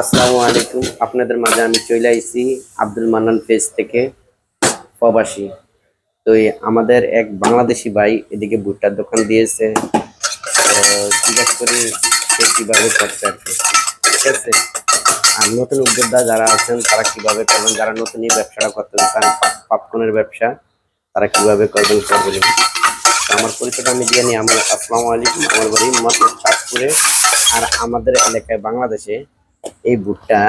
আসসালামু আলাইকুম। আপনাদের মাঝে আমি চলে আইছি আব্দুল মান্নান পেজ থেকে প্রবাসী। তো আমাদের এক বাংলাদেশি ভাই এদিকে ভুট্টার দোকান দিয়েছে। জিজ্ঞেস করি সে কীভাবে করছে আর কি। ঠিক আছে? আর নতুন উদ্যোক্তা যারা আছেন, তারা কীভাবে করবেন? যারা নতুন এই ব্যবসাটা করতে চান পপকর্নের ব্যবসা, তারা কীভাবে করবেন করবেন আমার পরিচয়টা আমি দিয়ে নিই। আমার আসসালামু আলাইকুম। আমার বাড়ি মাত্র চাঁদপুরে আর আমাদের এলাকায় বাংলাদেশে এই ভুট্টা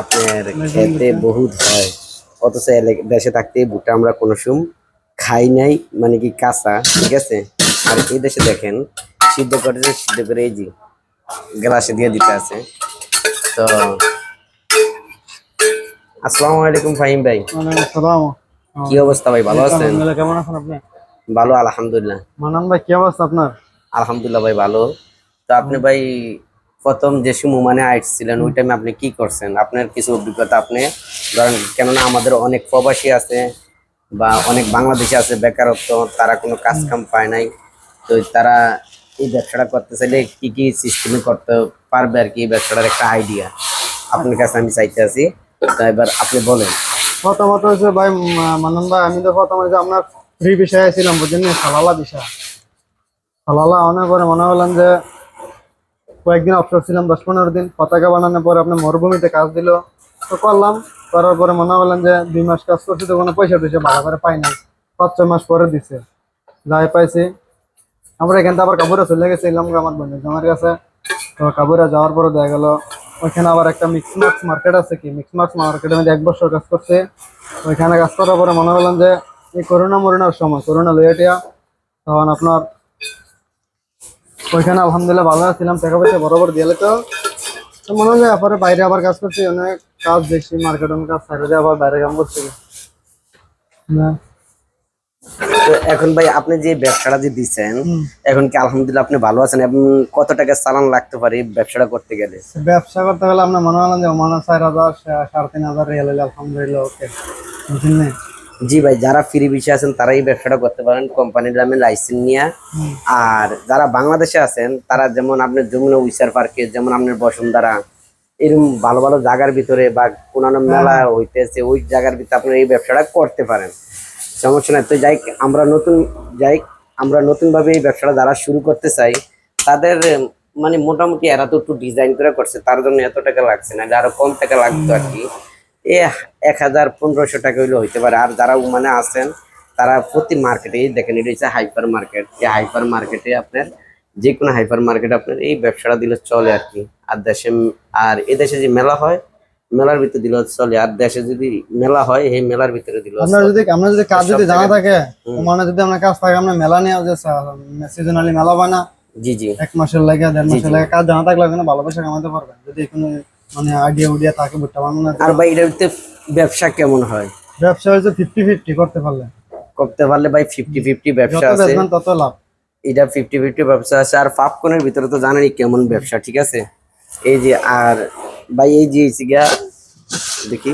আপনার খেতে বহুত হয়। অথচ দেশে থাকতে এই ভুট্টা আমরা কোনো সময় খাই নাই মানে কি কাঁচা ঠিক আছে? আর এই দেশে দেখেন সিদ্ধ করেছে সিদ্ধ করে এই যে গ্লাসে দিয়ে দিতে আছে। তো আসসালামু আলাইকুম ফাহিম ভাই। কি অবস্থা ভাই ভালো আছেন? কেমন আছেন আপনি? ভালো আলহামদুলিল্লাহ। মানান ভাই কি অবস্থা আপনার? আলহামদুলিল্লাহ ভাই ভালো। তো আপনি ভাই প্রথম যে সময় মানে আসছিলেন ওই টাইমে আপনি কি করছেন? আপনার কিছু অভিজ্ঞতা আপনি? ধরেন, কেননা আমাদের অনেক প্রবাসী আছে বা অনেক বাংলাদেশি আছে, বেকারত্ব, তারা কোনো কাজ কাম পায় নাই। তো তারা এই ব্যবসাটা করতে চাইলে কি কি সিস্টেমে করতে পারবে আর কি? এই ব্যবসাটার একটা আইডিয়া আপনার কাছে আমি চাইতে আছি। তো এবার আপনি বলেন। প্রথমত হচ্ছে ভাই মানান ভাই, আমি তো প্রথম যে আপনার ফ্রি বিষয়ে ছিলাম বুঝলেন সালালা বিষয়। সালালা অনেক পরে মনে হলাম যে কয়েকদিন অবসর ছিলাম, দশ পনেরো দিন। পতাকা বানানোর পরে আপনার মরুভূমিতে কাজ দিল। তো করলাম। করার পরে মনে হলাম যে দুই মাস কাজ করছি, তো কোনো পয়সা টয়সা ভালো করে পাই নাই। পাঁচ, ছয় মাস পরে দিছে। যাই পাইছি। আমরা এখান থেকে আবার কাবুরা চলে গেছিলাম আমার বন্ধু আমার কাছে। তো কাবুরা যাওয়ার পরে দেখা গেল, ওইখানে আবার একটা মিক্স মার্কস মার্কেট আছে কি? মিক্স মার্কস মার্কেটের মধ্যে এক বছর কাজ করছে। ওইখানে কাজ করার পরে মনে হলাম যে, এই করোনা মরোনার সময়, করোনা লইয়াটিয়া তখন আপনার ওইখানে আলহামদুলিল্লাহ ভালো ছিলাম টাকা পয়সা বরাবর দিলে তো। তো মনে হয় পরে বাইরে আবার কাজ করছি অনেক কাজ দেখছি মার্কেট অনেক কাজ সাইডে আবার বাইরে কাম করছি। না। তো এখন ভাই আপনি যে ব্যবসাটা যে দিচ্ছেন এখন কি আলহামদুলিল্লাহ আপনি ভালো আছেন? এবং কত টাকা চালান লাগতে পারে ব্যবসাটা করতে গেলে? ব্যবসা করতে গেলে আপনার মনে হলাম যে মনে হয় চার হাজার সাড়ে তিন হাজার রিয়াল আলহামদুলিল্লাহ ওকে বুঝলেন? জি ভাই যারা ফ্রি বিষয়ে আছেন তারা এই ব্যবসাটা করতে পারেন। কোম্পানির নামে লাইসেন্স নিয়ে। আর যারা বাংলাদেশে আছেন তারা যেমন আপনার যমুনা উইসার পার্কে যেমন আপনার বসুন্ধরা এরকম ভালো ভালো জায়গার ভিতরে বা কোনানো মেলা হইতেছে ওই জায়গার ভিতরে আপনার এই ব্যবসাটা করতে পারেন। সমস্যা নাই। তো যাই আমরা নতুন যাই আমরা নতুনভাবে এই ব্যবসাটা যারা শুরু করতে চাই তাদের মানে মোটামুটি এরা তো একটু ডিজাইন করে করছে তার জন্য এত টাকা লাগছে না আরও কম টাকা লাগতো আর কি। এ এক হাজার পনেরোশো টাকা হইলে হইতে পারে। আর যারা মানে আছেন তারা প্রতি মার্কেটে দেখেন এটা হচ্ছে হাইপার মার্কেট। এই হাইপার মার্কেটে আপনার যে কোনো হাইপার মার্কেটে আপনার এই ব্যবসাটা দিলে চলে আর কি। আর দেশে আর এ দেশে যে মেলা হয় মেলার ভিতরে দিলে চলে। আর দেশে যদি মেলা হয় এই মেলার ভিতরে দিলে আপনার যদি আপনার যদি কাজ যদি জানা থাকে। মানে যদি আপনার কাজ থাকে আপনার মেলা নিয়ে যে সিজনালি মেলা হয় না জি জি। এক মাসের লাগে দেড় মাসের লাগে কাজ জানা থাকলে ওখানে ভালো পয়সা কামাতে পারবেন। যদি কোনো মানে আইডিয়া উডিয়া থাকে ভুট্টা বানানো আর ভাই এটার ভিতরে ব্যবসা কেমন হয়? ব্যবসা হয়েছে ফিফটি ফিফটি করতে পারলে। করতে পারলে ভাই ফিফটি ফিফটি ব্যবসা আছে। তত লাভ। এটা ফিফটি ফিফটি ব্যবসা আছে। আর পাপকর্নের ভিতরে তো জানেনই কেমন ব্যবসা ঠিক আছে? এই যে আর ভাই এই যে দেখি।